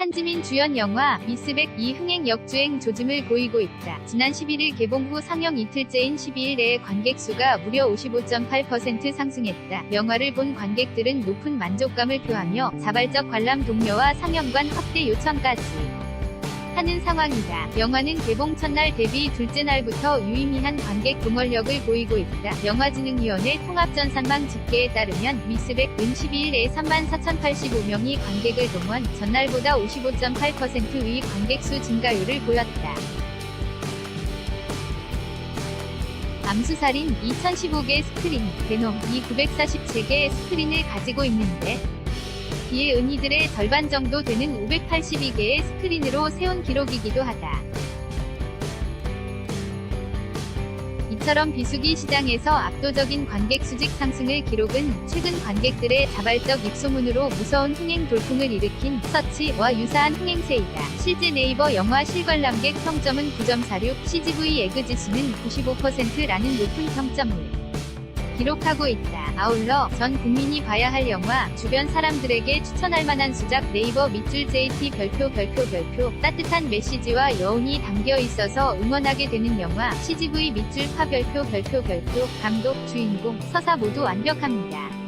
한지민 주연 영화 미스백 이 흥행 역주행 조짐을 보이고 있다. 지난 11일 개봉 후 상영 이틀째인 12일 내에 관객 수가 무려 55.8% 상승했다. 영화를 본 관객들은 높은 만족감을 표하며 자발적 관람 동료와 상영관 확대 요청까지 하는 상황이다. 영화는 개봉 첫날 대비 둘째 날부터 유의미한 관객 동원력을 보이고 있다. 영화진흥위원회 통합전산망 집계에 따르면 미스백 은 12일에 34,085명이 관객을 동원, 전날보다 55.8%의 관객 수 증가율을 보였다. 암수살인 2015개 스크린, 베놈 이 947개의 스크린을 가지고 있는데 이에 은희들의 절반 정도 되는 582개의 스크린으로 세운 기록이기도 하다. 이처럼 비수기 시장에서 압도적인 관객 수직 상승을 기록은 최근 관객들의 자발적 입소문으로 무서운 흥행 돌풍을 일으킨 서치와 유사한 흥행세이다. 실제 네이버 영화 실관람객 평점은 9.46, CGV 에그 지수는 95%라는 높은 평점을 기록하고 있다. 아울러 전 국민이 봐야 할 영화, 주변 사람들에게 추천할 만한 수작 네이버 밑줄 JT 별표 별표 별표 따뜻한 메시지와 여운이 담겨 있어서 응원하게 되는 영화 CGV 밑줄 파 별표 별표 별표 감독, 주인공, 서사 모두 완벽합니다.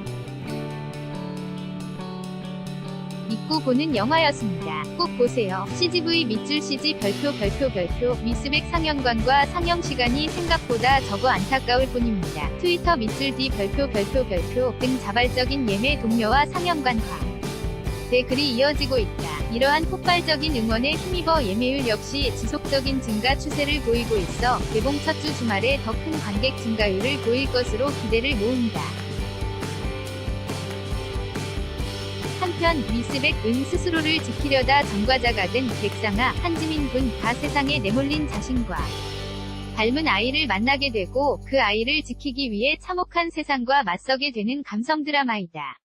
믿고 보는 영화였습니다. 꼭 보세요. CGV 밑줄 CG 별표 별표 별표 미스백 상영관과 상영 시간이 생각보다 적어 안타까울 뿐입니다. 트위터 밑줄 D 별표 별표 별표 등 자발적인 예매 동료와 상영관과 댓글이 이어지고 있다. 이러한 폭발적인 응원에 힘입어 예매율 역시 지속적인 증가 추세를 보이고 있어 개봉 첫 주 주말에 더 큰 관객 증가율을 보일 것으로 기대를 모은다. 한편 미스백은 스스로를 지키려다 전과자가 된 백상아 한지민 군 다 세상에 내몰린 자신과 닮은 아이를 만나게 되고 그 아이를 지키기 위해 참혹한 세상과 맞서게 되는 감성 드라마이다.